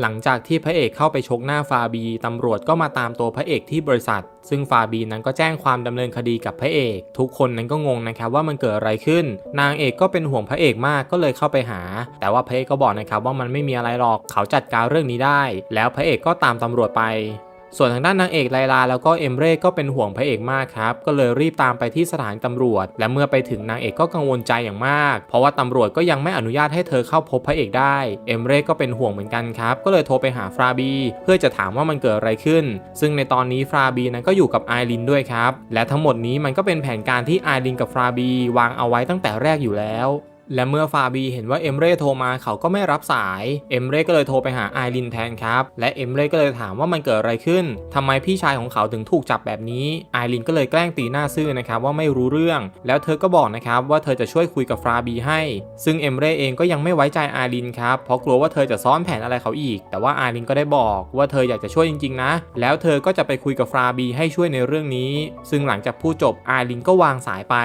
หลังจากที่พระเอกเข้าไปชกหน้าฟาบี ตำรวจก็มาตามตัวพระเอกที่บริษัท ซึ่งฟาบีนั้นก็แจ้งความดำเนินคดีกับพระเอก ทุกคนนั้นก็งงนะครับว่ามันเกิดอะไรขึ้น นางเอกก็เป็นห่วงพระเอกมากก็เลยเข้าไปหา แต่ว่าพระเอกก็บอกนะครับว่ามันไม่มีอะไรหรอก เขาจัดการเรื่องนี้ได้ แล้วพระเอกก็ตามตำรวจไป ส่วนทางด้านนางเอกไลลาแล้วก็เอมเร่ก็เป็นห่วงพระเอกมากครับ ก็เลยรีบตามไปที่สถานตำรวจ และเมื่อไปถึงนางเอกก็กังวลใจอย่างมาก เพราะว่าตำรวจก็ยังไม่อนุญาตให้เธอเข้าพบพระเอกได้ เอมเร่ก็เป็นห่วงเหมือนกันครับ ก็เลยโทรไปหาฟราบี เพื่อจะถามว่ามันเกิดอะไรขึ้น ซึ่งในตอนนี้ฟราบีนั้นก็อยู่กับไอรินด้วยครับ และทั้งหมดนี้มันก็เป็นแผนการที่ไอรินกับฟราบีวางเอาไว้ตั้งแต่แรกอยู่แล้ว และเมื่อฟาบีเห็นว่าเอมเร่โทรมาเขาก็ไม่รับสายเอมเร่ก็เลยโทรไปหาไอรินแทนครับ และเอมเร่ก็เลยถามว่ามันเกิดอะไรขึ้นทำไมพี่ชายของเขาถึงถูกจับแบบนี้ไอรินก็เลยแกล้งตีหน้าซื่อนะครับว่าไม่รู้เรื่อง แล้วเธอก็บอกนะครับว่าเธอจะช่วยคุยกับฟาบีให้ ซึ่งเอมเร่เองก็ยังไม่ไว้ใจไอรินครับเพราะกลัวว่าเธอจะซ้อนแผนอะไรเขาอีก แต่ว่าไอรินก็ได้บอกว่าเธออยากจะช่วยจริงๆนะ แล้วเธอก็จะไปคุยกับฟาบีให้ช่วยในเรื่องนี้ ซึ่งหลังจากพูดจบไอรินก็วางสายไป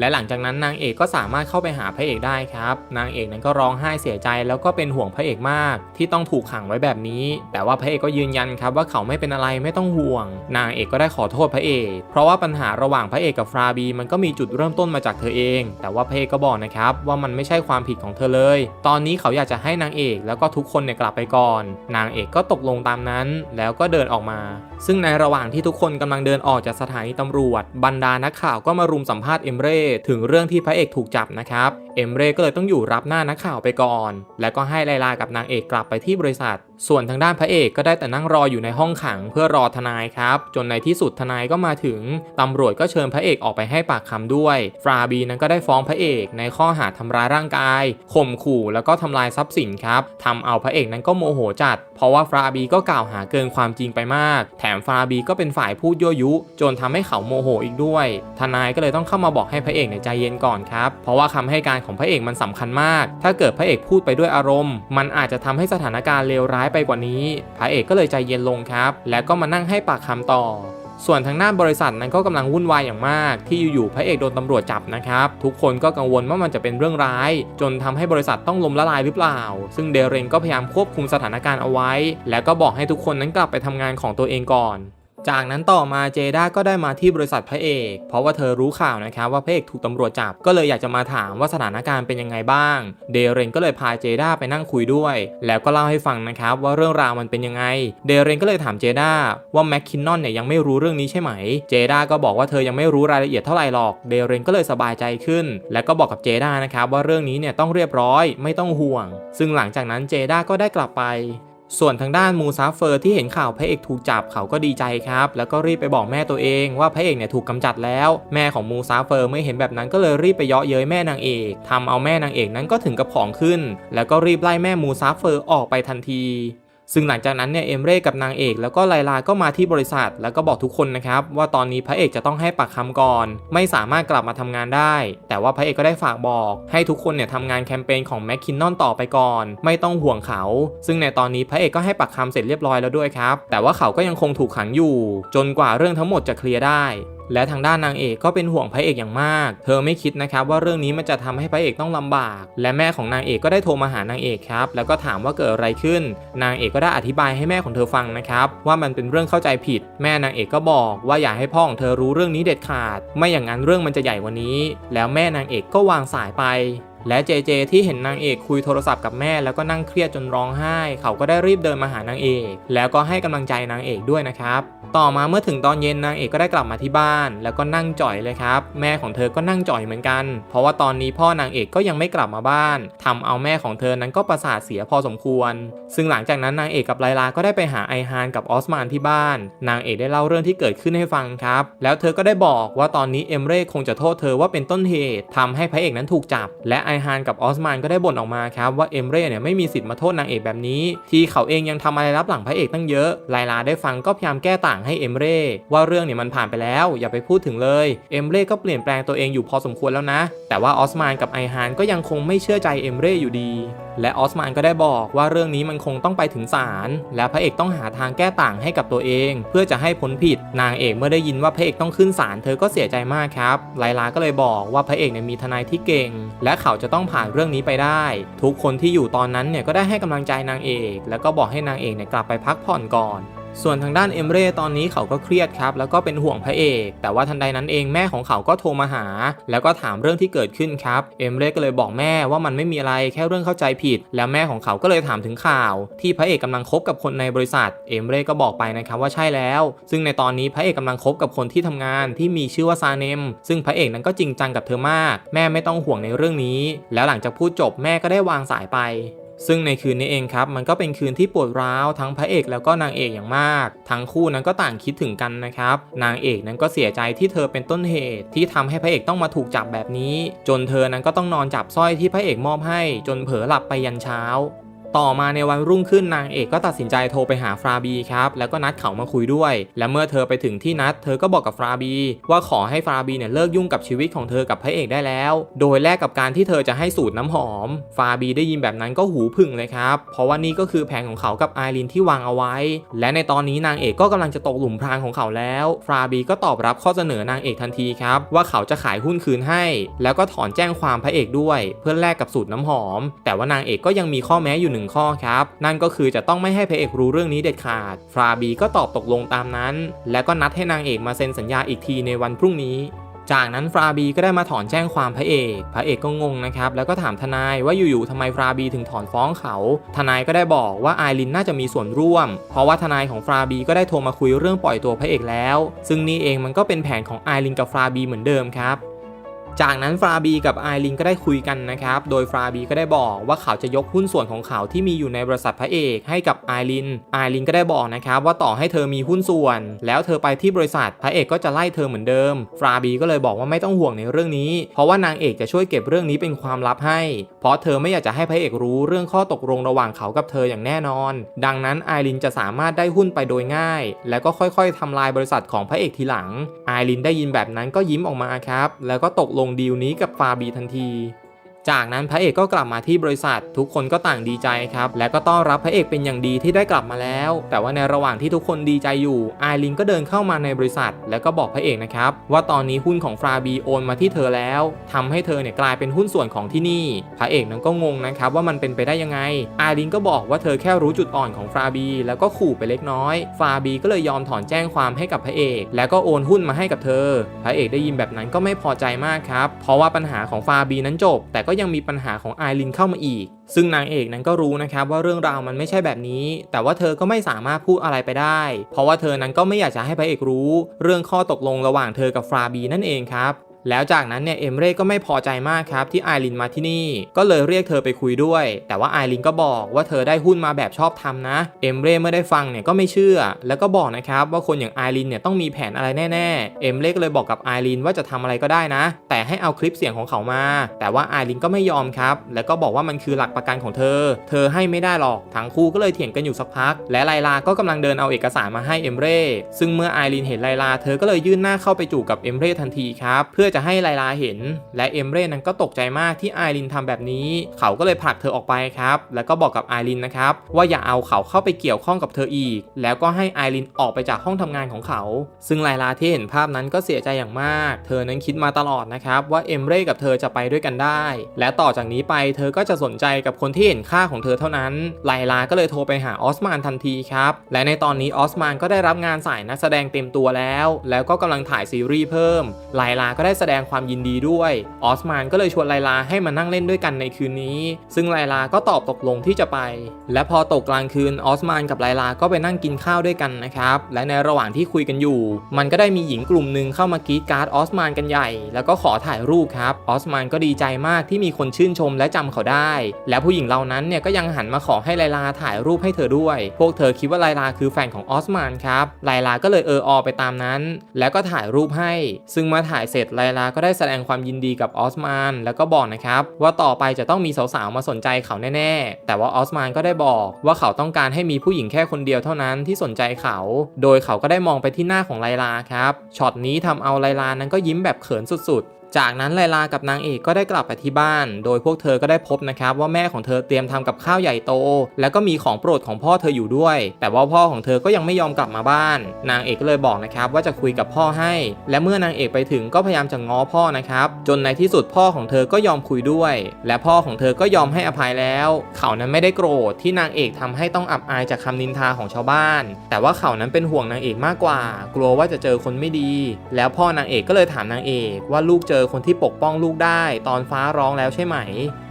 และหลังจากนั้นนางเอกก็สามารถเข้าไปหาพระเอกได้ครับ นางเอกนั้นก็ร้องไห้เสียใจแล้วก็เป็นห่วงพระเอกมาก ที่ต้องถูกขังไว้แบบนี้ แต่ว่าพระเอกก็ยืนยันครับว่าเขาไม่เป็นอะไรไม่ต้องห่วง นางเอกก็ได้ขอโทษพระเอก เพราะว่าปัญหาระหว่างพระเอกกับฟราบีมันก็มีจุดเริ่มต้นมาจากเธอเอง แต่ว่าพระเอกก็บอกนะครับว่ามันไม่ใช่ความผิดของเธอเลย ตอนนี้เขาอยากจะให้นางเอกแล้วก็ทุกคนเนี่ยกลับไปก่อน นางเอกก็ตกลงตามนั้น แล้วก็เดินออกมา ซึ่งในระหว่างที่ทุกคนกำลังเดินออกจากสถานีตำรวจ บรรดานักข่าวก็มารุมสัมภาษณ์เอมเร่ถึงเรื่องที่พระเอกถูกจับนะครับ เอมเร่ก็เลยต้องอยู่รับหน้านักข่าวไปก่อน แล้วก็ให้ไลลากับนางเอกกลับไปที่บริษัท ส่วนทางด้านพระเอกก็ได้แต่นั่งรออยู่ในห้องขังเพื่อรอทนายครับ จนในที่สุดทนายก็มาถึงตำรวจก็เชิญพระเอกออกไปให้ปากคำด้วย ฟราบีนั้นก็ได้ฟ้องพระเอกในข้อหาทำร้ายร่างกายข่มขู่แล้วก็ทำลายทรัพย์สินครับทำเอาพระเอกนั้นก็โมโหจัด เพราะว่าฟราบีก็กล่าวหาเกินความจริงไปมาก แถมฟราบีก็เป็นฝ่ายพูดยั่วยุ จนทำให้เขาโมโหอีกด้วย ทนายก็เลยต้องเข้ามาบอกให้พระเอกเนี่ยใจเย็นก่อนครับเพราะว่าคำให้การของพระเอกมันสำคัญมาก ถ้าเกิดพระเอกพูดไปด้วยอารมณ์ มันอาจจะทำให้สถานการณ์เลวร้ายไปกว่านี้ พระเอกก็เลยใจเย็นลงครับ แล้วก็มานั่งให้ปากคำต่อส่วนทางหน้าบริษัทนั้นก็กำลังวุ่นวายอย่างมาก ที่อยู่ๆพระเอกโดนตำรวจจับนะครับ ทุกคนก็กังวลว่ามันจะเป็นเรื่องร้าย จนทำให้บริษัทต้องล้มละลายหรือเปล่า ซึ่งเดเรนก็พยายามควบคุมสถานการณ์เอาไว้ แล้วก็บอกให้ทุกคนนั้นกลับไปทำงานของตัวเองก่อน จากนั้นต่อมาเจด้าก็ได้มาที่บริษัทพระเอก เพราะว่าเธอรู้ข่าวนะครับว่าพระเอกถูกตำรวจจับ ก็เลยอยากจะมาถามว่าสถานการณ์เป็นยังไงบ้าง เดเรนก็เลยพาเจด้าไปนั่งคุยด้วย แล้วก็เล่าให้ฟังนะครับว่าเรื่องราวมันเป็นยังไง เดเรนก็เลยถามเจด้าว่าแม็กคินนอนเนี่ยยังไม่รู้เรื่องนี้ใช่ไหม เจด้าก็บอกว่าเธอยังไม่รู้รายละเอียดเท่าไหร่หรอก เดเรนก็เลยสบายใจขึ้น แล้วก็บอกกับเจด้านะครับว่าเรื่องนี้เนี่ยต้องเรียบร้อยไม่ต้องห่วง ซึ่งหลังจากนั้นเจด้าก็ได้กลับไป ส่วนทางด้านมูซาเฟอร์ที่เห็นข่าวพระเอกถูกจับเขาก็ดีใจครับ แล้วก็รีบไปบอกแม่ตัวเองว่าพระเอกเนี่ยถูกกำจัดแล้ว แม่ของมูซาเฟอร์ไม่เห็นแบบนั้นก็เลยรีบไปเยาะเย้ยแม่นางเอกทำเอาแม่นางเอกนั้นก็ถึงกับของขึ้น แล้วก็รีบไล่แม่มูซาเฟอร์ออกไปทันที ซึ่งหลังจากนั้นเนี่ยเอมเร่กับนางเอกแล้วก็ไลลาก็มาที่บริษัท แล้วก็บอกทุกคนนะครับว่าตอนนี้พระเอกจะต้องให้ปากคำก่อน ไม่สามารถกลับมาทำงานได้ แต่ว่าพระเอกก็ได้ฝากบอก ให้ทุกคนเนี่ยทำงานแคมเปญของแมคคินนอนต่อไปก่อน ไม่ต้องห่วงเขา ซึ่งในตอนนี้พระเอกก็ให้ปากคำเสร็จเรียบร้อยแล้วด้วยครับแต่ว่าเขาก็ยังคงถูกขังอยู่ จนกว่าเรื่องทั้งหมดจะเคลียร์ได้ และทางด้านนางเอกก็เป็นห่วงพระเอกอย่างมาก เธอไม่คิดนะครับว่าเรื่องนี้มันจะทำให้พระเอกต้องลำบาก และแม่ของนางเอกก็ได้โทรมาหานางเอกครับ แล้วก็ถามว่าเกิดอะไรขึ้น นางเอกก็ได้อธิบายให้แม่ของเธอฟังนะครับ ว่ามันเป็นเรื่องเข้าใจผิด แม่นางเอกก็บอกว่าอย่าให้พ่อของเธอรู้เรื่องนี้เด็ดขาด ไม่อย่างนั้นเรื่องมันจะใหญ่กว่านี้ แล้วแม่นางเอกก็วางสายไปและเจเจที่เห็นนางเอกคุยโทรศัพท์กับแม่แล้วก็นั่งเครียดจนร้องไห้ เขาก็ได้รีบเดินมาหานางเอก แล้วก็ให้กำลังใจนางเอกด้วยนะครับ ต่อมาเมื่อถึงตอนเย็นนางเอกก็ได้กลับมาที่บ้าน แล้วก็นั่งจ่อยเลยครับ แม่ของเธอก็นั่งจ่อยเหมือนกัน เพราะว่าตอนนี้พ่อนางเอกก็ยังไม่กลับมาบ้านทำเอาแม่ของเธอนั้นก็ประสาทเสียพอสมควร ซึ่งหลังจากนั้นนางเอกกับไลลาก็ได้ไปหาไอฮานกับออสมานที่บ้าน นางเอกได้เล่าเรื่องที่เกิดขึ้นให้ฟังครับ แล้วเธอก็ได้บอกว่าตอนนี้เอมเร่คงจะโทษเธอว่าเป็นต้นเหตุทำให้พระเอกนั้นถูกจับ และไอฮานกับออสมานก็ได้บ่นออกมาครับว่าเอมเร่เนี่ยไม่มีสิทธิ์มาโทษนางเอกแบบนี้ ที่เขาเองยังทำอะไรรับหลังพระเอกตั้งเยอะไลลาได้ฟังก็พยายามแก้ต่างงให้เอมเร่ว่าเรื่องเนี่ยมันผ่านไปแล้ว อย่าไปพูดถึงเลยเอมเร่ก็เปลี่ยนแปลงตัวเองอยู่พอสมควรแล้วนะ แต่ว่าออสมานกับไอฮานก็ยังคงไม่เชื่อใจเอมเร่อยู่ดี และออสมานก็ได้บอกว่าเรื่องนี้มันคงต้องไปถึงศาลและพระเอกต้องหาทางแก้ต่างให้กับตัวเอง เพื่อจะให้พ้นผิด นางเอกเมื่อได้ยินว่าพระเอกต้องขึ้นศาลเธอก็เสียใจมากครับไลลาก็เลยบอกว่าพระเอกเนี่ยมีทนายที่เก่ง และเขาจะต้องผ่านเรื่องนี้ไปได้ ทุกคนที่อยู่ตอนนั้นเนี่ยก็ได้ให้กำลังใจนางเอก แล้วก็บอกให้นางเอกเนี่ยกลับไปพักผ่อนก่อน ส่วนทางด้านเอมเร่ตอนนี้เขาก็เครียดครับ แล้วก็เป็นห่วงพระเอก แต่ว่าทันใดนั้นเองแม่ของเขาก็โทรมาหา แล้วก็ถามเรื่องที่เกิดขึ้นครับ เอมเร่ก็เลยบอกแม่ว่ามันไม่มีอะไรแค่เรื่องเข้าใจผิด แล้วแม่ของเขาก็เลยถามถึงข่าว ที่พระเอกกำลังคบกับคนในบริษัท เอมเร่ก็บอกไปนะครับว่าใช่แล้ว ซึ่งในตอนนี้พระเอกกำลังคบกับคนที่ทำงานที่มีชื่อว่าซาเนม ซึ่งพระเอกนั้นก็จริงจังกับเธอมาก แม่ไม่ต้องห่วงในเรื่องนี้ แล้วหลังจากพูดจบแม่ก็ได้วางสายไป ซึ่งในคืนนี้เองครับ มันก็เป็นคืนที่ปวดร้าวทั้งพระเอกแล้วก็นางเอกอย่างมาก ทั้งคู่นั้นก็ต่างคิดถึงกันนะครับ นางเอกนั้นก็เสียใจที่เธอเป็นต้นเหตุ ที่ทำให้พระเอกต้องมาถูกจับแบบนี้ จนเธอนั้นก็ต้องนอนจับสร้อยที่พระเอกมอบให้ จนเผลอหลับไปยันเช้า ต่อมาในวันรุ่งขึ้นนางเอกก็ตัดสินใจโทรไปหาฟราบีครับ แล้วก็นัดเขามาคุยด้วย และเมื่อเธอไปถึงที่นัด เธอก็บอกกับฟราบี ว่าขอให้ฟราบีเนี่ยเลิกยุ่งกับชีวิตของเธอกับพระเอกได้แล้ว โดยแลกกับการที่เธอจะให้สูตรน้ำหอม ฟราบีได้ยินแบบนั้นก็หูผึ่งเลยครับ เพราะว่านี่ก็คือแผนของเขากับไอรินที่วางเอาไว้ และในตอนนี้นางเอกก็กำลังจะตกหลุมพรางของเขาแล้ว ฟราบีก็ตอบรับข้อเสนอนางเอกทันทีครับ ว่าเขาจะขายหุ้นคืนให้ แล้วก็ถอนแจ้งความพระเอกด้วย เพื่อแลกกับสูตรน้ำหอม แต่ว่านางเอกก็ยังมีข้อแม้อยู่หนึ่งข้อครับ นั่นก็คือจะต้องไม่ให้พระเอกรู้เรื่องนี้เด็ดขาด ฟราบีก็ตอบตกลงตามนั้น แล้วก็นัดให้นางเอกมาเซ็นสัญญาอีกทีในวันพรุ่งนี้จากนั้นฟราบีก็ได้มาถอนแจ้งความพระเอก พระเอกก็งงนะครับ แล้วก็ถามทนายว่าอยู่ๆทำไมฟราบีถึงถอนฟ้องเขา ทนายก็ได้บอกว่าไอรินน่าจะมีส่วนร่วม เพราะว่าทนายของฟราบีก็ได้โทรมาคุยเรื่องปล่อยตัวพระเอกแล้ว ซึ่งนี่เองมันก็เป็นแผนของไอรินกับฟราบีเหมือนเดิมครับ จากนั้นฟราบีกับไอรินก็ได้คุยกันนะครับ โดยฟราบีก็ได้บอกว่าเขาจะยกหุ้นส่วนของเขาที่มีอยู่ในบริษัทพระเอกให้กับไอริน ไอรินก็ได้บอกนะครับว่าต่อให้เธอมีหุ้นส่วน แล้วเธอไปที่บริษัทพระเอกก็จะไล่เธอเหมือนเดิม ฟราบีก็เลยบอกว่าไม่ต้องห่วงในเรื่องนี้ เพราะว่านางเอกจะช่วยเก็บเรื่องนี้เป็นความลับให้ เพราะเธอไม่อยากจะให้พระเอกรู้เรื่องข้อตกลงระหว่างเขากับเธออย่างแน่นอน ดังนั้นไอรินจะสามารถได้หุ้นไปโดยง่าย แล้วก็ค่อยๆทำลายบริษัทของพระเอกทีหลัง ไอรินได้ยินแบบนั้นก็ยิ้มออกมาครับ แล้วก็ตกลงดีลนี้กับฟาบีทันที จากนั้นพระเอกก็กลับมาที่บริษัท ทุกคนก็ต่างดีใจครับ และก็ต้อนรับพระเอกเป็นอย่างดีที่ได้กลับมาแล้ว แต่ว่าในระหว่างที่ทุกคนดีใจอยู่ไอรินก็เดินเข้ามาในบริษัท แล้วก็บอกพระเอกนะครับว่าตอนนี้หุ้นของฟราบีโอนมาที่เธอแล้วทำให้เธอเนี่ยกลายเป็นหุ้นส่วนของที่นี่ พระเอกนั้นก็งงนะครับว่ามันเป็นไปได้ยังไงไอรินก็บอกว่าเธอแค่รู้จุดอ่อนของฟราบีแล้วก็ขู่ไปเล็กน้อยฟราบีก็เลยยอมถอนแจ้งความให้กับพระเอก แล้วก็โอนหุ้นมาให้กับเธอ พระเอกได้ยินแบบนั้นก็ไม่พอใจมากครับเพราะว่าปัญหาของฟราบีนั้นจบแต่ก็ยังมีปัญหาของไอรินเข้ามาอีก ซึ่งนางเอกนั้นก็รู้นะครับว่าเรื่องราวมันไม่ใช่แบบนี้ แต่ว่าเธอก็ไม่สามารถพูดอะไรไปได้ เพราะว่าเธอนั้นก็ไม่อยากจะให้พระเอกรู้ เรื่องข้อตกลงระหว่างเธอกับฟราบีนั่นเองครับ แล้วจากนั้นเนี่ยเอมเร่ก็ไม่พอใจมากครับที่ไอรินมาที่นี่ ก็เลยเรียกเธอไปคุยด้วย แต่ว่าไอรินก็บอกว่าเธอได้หุ้นมาแบบชอบทำนะ เอมเร่เมื่อได้ฟังเนี่ยก็ไม่เชื่อ แล้วก็บอกนะครับว่าคนอย่างไอรินเนี่ยต้องมีแผนอะไรแน่ๆ เอมเร่ก็เลยบอกกับไอรินว่าจะทำอะไรก็ได้นะ แต่ให้เอาคลิปเสียงของเขามา แต่ว่าไอรินก็ไม่ยอมครับ แล้วก็บอกว่ามันคือหลักประกันของเธอ เธอให้ไม่ได้หรอก ทั้งคู่ก็เลยเถียงกันอยู่สักพัก และไลลาก็กำลังเดินเอาเอกสารมาให้เอมเร่ ซึ่งเมื่อไอรินเห็นไลลาเธอก็เลยยื่นหน้าเข้าไปจูบกับเอมเร่ทันทีครับ เพื่อจะให้ไลลาเห็น และเอมเร่นั้นก็ตกใจมากที่ไอรินทำแบบนี้ เขาก็เลยผลักเธอออกไปครับ แล้วก็บอกกับไอรินนะครับว่าอย่าเอาเขาเข้าไปเกี่ยวข้องกับเธออีก แล้วก็ให้ไอรินออกไปจากห้องทำงานของเขา ซึ่งไลลาที่เห็นภาพนั้นก็เสียใจอย่างมาก เธอนั้นคิดมาตลอดนะครับว่าเอมเร่กับเธอจะไปด้วยกันได้ และต่อจากนี้ไปเธอก็จะสนใจกับคนที่เห็นค่าของเธอเท่านั้น ไลลาก็เลยโทรไปหาออสมานทันทีครับ และในตอนนี้ออสมานก็ได้รับงานสายนักแสดงเต็มตัวแล้ว แล้วก็กำลังถ่ายซีรีส์เพิ่ม ไลลาก็ได้แสดงความยินดีด้วย ออสมานก็เลยชวนไลลาให้มานั่งเล่นด้วยกันในคืนนี้ ซึ่งไลลาก็ตอบตกลงที่จะไป และพอตกกลางคืนออสมานกับไลลาก็ไปนั่งกินข้าวด้วยกันนะครับ และในระหว่างที่คุยกันอยู่ มันก็ได้มีหญิงกลุ่มหนึ่งเข้ามากรีดการ์ดออสมานกันใหญ่ แล้วก็ขอถ่ายรูปครับ ออสมานก็ดีใจมากที่มีคนชื่นชมและจำเขาได้ และผู้หญิงเหล่านั้นเนี่ยก็ยังหันมาขอให้ไลลาถ่ายรูปให้เธอด้วย พวกเธอคิดว่าไลลาคือแฟนของออสมานครับ ไลลาก็เลยเอออไปตามนั้น แล้วก็ถ่ายรูปให้ ซึ่งเมื่อถ่ายเสร็จไลลาก็ได้แสดงความยินดีกับออสมาน แล้วก็บอกนะครับว่าต่อไปจะต้องมีสาวๆมาสนใจเขาแน่ๆ แต่ว่าออสมานก็ได้บอกว่าเขาต้องการให้มีผู้หญิงแค่คนเดียวเท่านั้นที่สนใจเขา โดยเขาก็ได้มองไปที่หน้าของไลลาครับ ช็อตนี้ทำเอาไลลานั้นก็ยิ้มแบบเขินสุด จากนั้นไลลากับนางเอกก็ได้กลับไปที่บ้าน โดยพวกเธอก็ได้พบนะครับว่าแม่ของเธอเตรียมทำกับข้าวใหญ่โต แล้วก็มีของโปรดของพ่อเธออยู่ด้วย แต่ว่าพ่อของเธอก็ยังไม่ยอมกลับมาบ้าน นางเอกก็เลยบอกนะครับว่าจะคุยกับพ่อให้ และเมื่อนางเอกไปถึงก็พยายามจะง้อพ่อนะครับ จนในที่สุดพ่อของเธอก็ยอมคุยด้วย และพ่อของเธอก็ยอมให้อภัยแล้ว เขานั้นไม่ได้โกรธที่นางเอกทำให้ต้องอับอายจากคำนินทาของชาวบ้าน แต่ว่าเขานั้นเป็นห่วงนางเอกมากกว่า กลัวว่าจะเจอคนไม่ดี แล้วพ่อนางเอกก็เลยถามนางเอกว่าลูกเจออคนที่ปกป้องลูกได้ ตอนฟ้าร้องแล้วใช่ไหม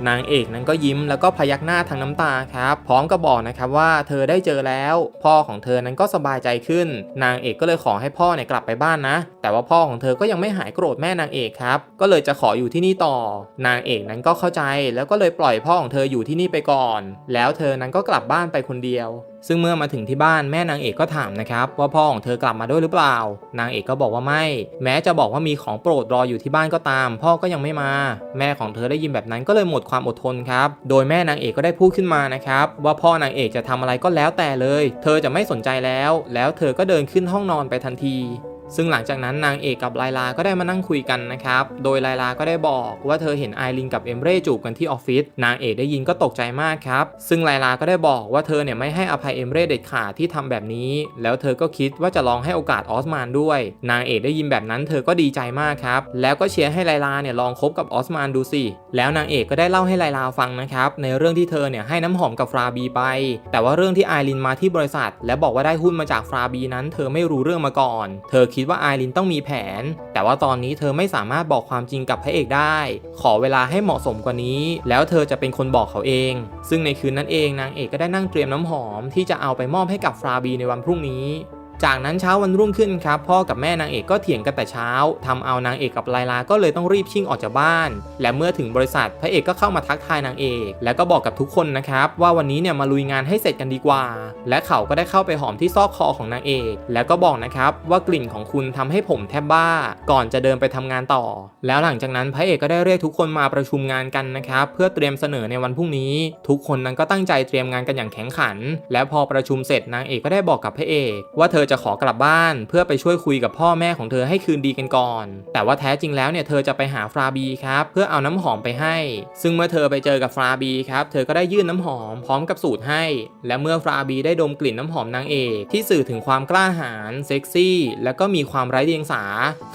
นางเอกนั้นก็ยิ้มแล้วก็พยักหน้าทางน้ำตาครับ พร้อมกับบอกนะครับว่าเธอได้เจอแล้ว พ่อของเธอนั้นก็สบายใจขึ้น นางเอกก็เลยขอให้พ่อเนี่ยกลับไปบ้านนะ แต่ว่าพ่อของเธอก็ยังไม่หายโกรธแม่นางเอกครับก็เลยจะขออยู่ที่นี่ต่อ นางเอกนั้นก็เข้าใจแล้วก็เลยปล่อยพ่อของเธออยู่ที่นี่ไปก่อน แล้วเธอนั้นก็กลับบ้านไปคนเดียวซึ่งเมื่อมาถึงที่บ้านแม่นางเอกก็ถามนะครับว่าพ่อของเธอกลับมาด้วยหรือเปล่า นางเอกก็บอกว่าไม่ แม้จะบอกว่ามีของโปรดรออยู่ที่บ้านก็ตาม พ่อก็ยังไม่มา แม่ของเธอได้ยินแบบนั้นก็เลยหมดความอดทนครับ โดยแม่นางเอกก็ได้พูดขึ้นมานะครับว่าพ่อนางเอกจะทำอะไรก็แล้วแต่เลย เธอจะไม่สนใจแล้ว แล้วเธอก็เดินขึ้นห้องนอนไปทันที ซึ่งหลังจากนั้นนางเอกกับไลลาก็ได้มานั่งคุยกันนะครับ โดยไลลาก็ได้บอกว่าเธอเห็นไอรินกับเอมเร่จูบกันที่ออฟฟิศ นางเอกได้ยินก็ตกใจมากครับ ซึ่งไลลาก็ได้บอกว่าเธอเนี่ยไม่ให้อภัยเอมเร่เด็ดขาดที่ทำแบบนี้ แล้วเธอก็คิดว่าจะลองให้โอกาสออสมานด้วย นางเอกได้ยินแบบนั้นเธอก็ดีใจมากครับ แล้วก็เชียร์ให้ไลลาเนี่ยลองคบกับออสมานดูสิ แล้วนางเอกก็ได้เล่าให้ไลลาฟังนะครับในเรื่องที่เธอเนี่ยให้น้ำหอมกับฟราบีไป แต่ว่าเรื่องที่ไอรินมาที่บริษัท และบอกว่าได้หุ้นมาจากฟราบีนั้น เธอไม่รู้เรื่องมาก่อน เธอคิดิดว่าไอรินต้องมีแผน แต่ว่าตอนนี้เธอไม่สามารถบอกความจริงกับพระเอกได้ ขอเวลาให้เหมาะสมกว่านี้ แล้วเธอจะเป็นคนบอกเขาเอง ซึ่งในคืนนั้นเองนางเอกก็ได้นั่งเตรียมน้ำหอมที่จะเอาไปมอบให้กับฟราบีในวันพรุ่งนี้ จากนั้นเช้าวันรุ่งขึ้นครับพ่อกับแม่นางเอกก็เถียงกันแต่เช้าทำเอานางเอกกับไลลาก็เลยต้องรีบชิ่งออกจากบ้าน และเมื่อถึงบริษัทพระเอกก็เข้ามาทักทายนางเอก แล้วก็บอกกับทุกคนนะครับว่าวันนี้เนี่ยมาลุยงานให้เสร็จกันดีกว่า และเขาก็ได้เข้าไปหอมที่ซอกคอของนางเอก แล้วก็บอกนะครับว่ากลิ่นของคุณทำให้ผมแทบบ้า ก่อนจะเดินไปทำงานต่อ แล้วหลังจากนั้นพระเอกก็ได้เรียกทุกคนมาประชุมงานกันนะครับเพื่อเตรียมเสนอในวันพรุ่งนี้ ทุกคนนั้นก็ตั้งใจเตรียมงานกันอย่างแข็งขัน และพอประชุมเสร็จนางเอกก็ได้บอกกับพระเอก ว่าเธอจะขอกลับบ้าน เพื่อไปช่วยคุยกับพ่อแม่ของเธอให้คืนดีกันก่อน แต่ว่าแท้จริงแล้วเนี่ยเธอจะไปหาฟราบีครับเพื่อเอาน้ำหอมไปให้ ซึ่งเมื่อเธอไปเจอกับฟราบีครับเธอก็ได้ยื่นน้ำหอมพร้อมกับสูตรให้ และเมื่อฟราบีได้ดมกลิ่นน้ำหอมนางเอกที่สื่อถึงความกล้าหาญเซ็กซี่ และก็มีความไร้เดียงสา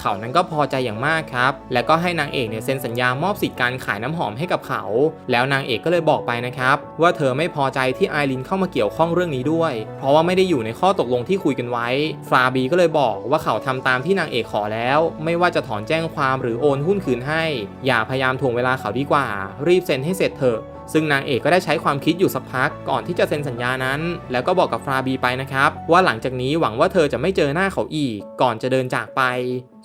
เขานั้นก็พอใจอย่างมากครับ แล้วก็ให้นางเอกเนี่ยเซ็นสัญญามอบสิทธิ์การขายน้ำหอมให้กับเขา แล้วนางเอกก็เลยบอกไปนะครับว่าเธอไม่พอใจที่ไอรินเข้ามาเกี่ยวข้องเรื่องนี้ด้วย เพราะว่าไม่ได้อยู่ในข้อตกลงที่คุยกันไว้ฟราบีก็เลยบอกว่าเขาทำตามที่นางเอกขอแล้ว ไม่ว่าจะถอนแจ้งความหรือโอนหุ้นคืนให้ อย่าพยายามถ่วงเวลาเขาดีกว่า รีบเซ็นให้เสร็จเถอะซึ่งนางเอกก็ได้ใช้ความคิดอยู่สักพักก่อนที่จะเซ็นสัญญานั้น แล้วก็บอกกับฟราบีไปนะครับ ว่าหลังจากนี้หวังว่าเธอจะไม่เจอหน้าเขาอีก ก่อนจะเดินจากไป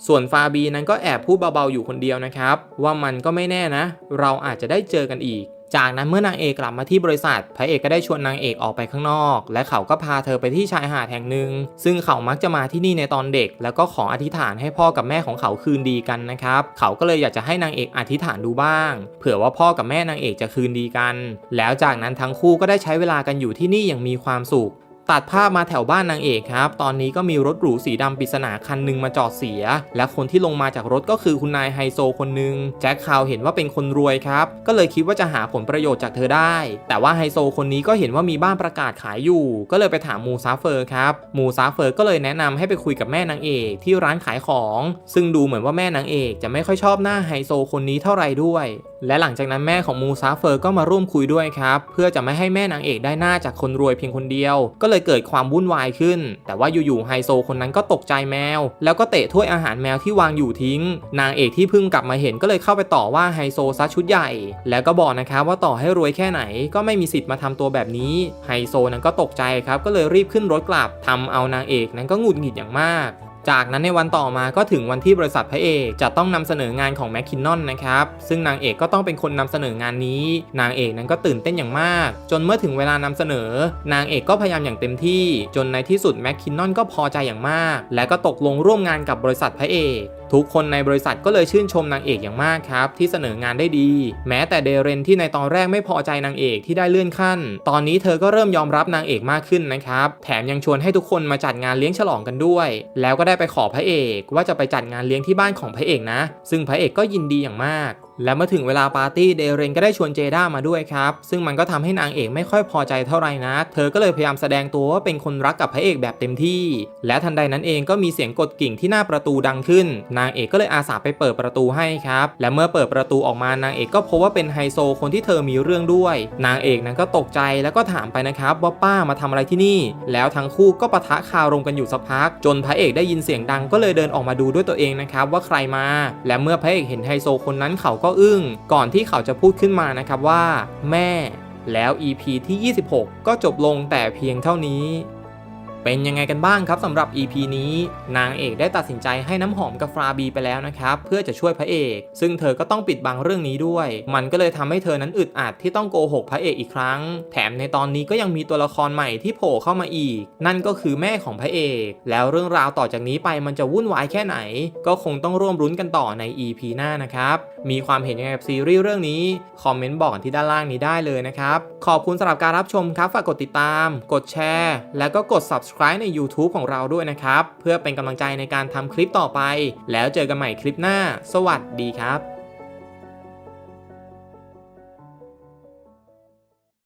ส่วนฟาบีนั้นก็แอบพูดเบาๆอยู่คนเดียวนะครับ ว่ามันก็ไม่แน่นะ เราอาจจะได้เจอกันอีก จากนั้นเมื่อนางเอกกลับมาที่บริษัท พระเอกก็ได้ชวนนางเอกออกไปข้างนอก และเขาก็พาเธอไปที่ชายหาดแห่งหนึ่ง ซึ่งเขามักจะมาที่นี่ในตอนเด็ก แล้วก็ขออธิษฐานให้พ่อกับแม่ของเขาคืนดีกันนะครับ เขาก็เลยอยากจะให้นางเอกอธิษฐานดูบ้าง เผื่อว่าพ่อกับแม่นางเอกจะคืนดีกัน แล้วจากนั้นทั้งคู่ก็ได้ใช้เวลากันอยู่ที่นี่อย่างมีความสุข ตัดภาพมาแถวบ้านนางเอกครับ ตอนนี้ก็มีรถหรูสีดำปริศนาคันหนึ่งมาจอดเสีย และคนที่ลงมาจากรถก็คือคุณนายไฮโซคนหนึ่งแจ็คคาวเห็นว่าเป็นคนรวยครับ ก็เลยคิดว่าจะหาผลประโยชน์จากเธอได้ แต่ว่าไฮโซคนนี้ก็เห็นว่ามีบ้านประกาศขายอยู่ ก็เลยไปถามมูซาเฟอร์ครับ มูซาเฟอร์ก็เลยแนะนำให้ไปคุยกับแม่นางเอกที่ร้านขายของ ซึ่งดูเหมือนว่าแม่นางเอกจะไม่ค่อยชอบหน้าไฮโซคนนี้เท่าไหร่ด้วย และหลังจากนั้นแม่ของมูซาเฟอร์ก็มาร่วมคุยด้วยครับ เพื่อจะไม่ให้แม่นางเอกได้หน้าจากคนรวยเพียงคนเดียว ก็เลยเกิดความวุ่นวายขึ้น แต่ว่าอยู่ๆไฮโซคนนั้นก็ตกใจแมว แล้วก็เตะถ้วยอาหารแมวที่วางอยู่ทิ้ง นางเอกที่เพิ่งกลับมาเห็นก็เลยเข้าไปต่อว่าไฮโซซัดชุดใหญ่ แล้วก็บอกนะครับว่าต่อให้รวยแค่ไหน ก็ไม่มีสิทธิ์มาทำตัวแบบนี้ ไฮโซนั้นก็ตกใจครับ ก็เลยรีบขึ้นรถกลับทำเอานางเอกนั้นก็หงุดหงิดอย่างมาก จากนั้นในวันต่อมาก็ถึงวันที่บริษัทพระเอกจะต้องนำเสนองานของแมคคินนอนนะครับ ซึ่งนางเอกก็ต้องเป็นคนนำเสนองานนี้ นางเอกนั้นก็ตื่นเต้นอย่างมาก จนเมื่อถึงเวลานำเสนอ นางเอกก็พยายามอย่างเต็มที่ จนในที่สุดแมคคินนอนก็พอใจอย่างมาก และก็ตกลงร่วมงานกับบริษัทพระเอก ทุกคนในบริษัทก็เลยชื่นชมนางเอกอย่างมากครับ ที่เสนองานได้ดี แม้แต่เดเรนที่ในตอนแรกไม่พอใจนางเอกที่ได้เลื่อนขั้น ตอนนี้เธอก็เริ่มยอมรับนางเอกมากขึ้นนะครับ แถมยังชวนให้ทุกคนมาจัดงานเลี้ยงฉลองกันด้วย แล้วก็ได้ไปขอพระเอกว่าจะไปจัดงานเลี้ยงที่บ้านของพระเอกนะ ซึ่งพระเอกก็ยินดีอย่างมาก และเมื่อถึงเวลาปาร์ตี้เดเรนก็ได้ชวนเจด้ามาด้วยครับ ซึ่งมันก็ทำให้นางเอกไม่ค่อยพอใจเท่าไหร่นักเธอก็เลยพยายามแสดงตัวว่าเป็นคนรักกับพระเอกแบบเต็มที่ และทันใดนั้นเองก็มีเสียงกดกิ่งที่หน้าประตูดังขึ้น นางเอกก็เลยอาสาไปเปิดประตูให้ครับ และเมื่อเปิดประตูออกมานางเอกก็พบว่าเป็นไฮโซคนที่เธอมีเรื่องด้วย นางเอกนั้นก็ตกใจแล้วก็ถามไปนะครับว่าป้ามาทำอะไรที่นี่ แล้วทั้งคู่ก็ปะทะคารมกันอยู่สักพัก จนพระเอกได้ยินเสียงดังก็เลยเดินออกมาดูด้วยตัวเองนะครับว่าใครมา และเมื่อพระเอกเห็นไฮโซคนนั้นเขาก็อึ้ง ก่อนที่เขาจะพูดขึ้นมานะครับว่า แม่ แล้ว EP ที่ 26 ก็จบลงแต่เพียงเท่านี้ เป็นยังไงกันบ้างครับสำหรับ EP นี้ นางเอกได้ตัดสินใจให้น้ำหอมกับฟราบีไปแล้วนะครับ เพื่อจะช่วยพระเอก ซึ่งเธอก็ต้องปิดบังเรื่องนี้ด้วย มันก็เลยทำให้เธอนั้นอึดอัดที่ต้องโกหกพระเอกอีกครั้ง แถมในตอนนี้ก็ยังมีตัวละครใหม่ที่โผล่เข้ามาอีก นั่นก็คือแม่ของพระเอก แล้วเรื่องราวต่อจากนี้ไปมันจะวุ่นวายแค่ไหน ก็คงต้องร่วมรุ้นกันต่อใน EP หน้านะครับมีความเห็นยังไงกับซีรีส์เรื่องนี้คอมเมนต์บอกที่ด้านล่างนี้ได้เลยนะครับขอบคุณสำหรับการรับชมครับฝากกดติดตาม กดแชร์ แล้วก็กด subscribe ใน YouTube ของเราด้วยนะครับ เพื่อเป็นกำลังใจในการทำคลิปต่อไป แล้วเจอกันใหม่คลิปหน้า สวัสดีครับ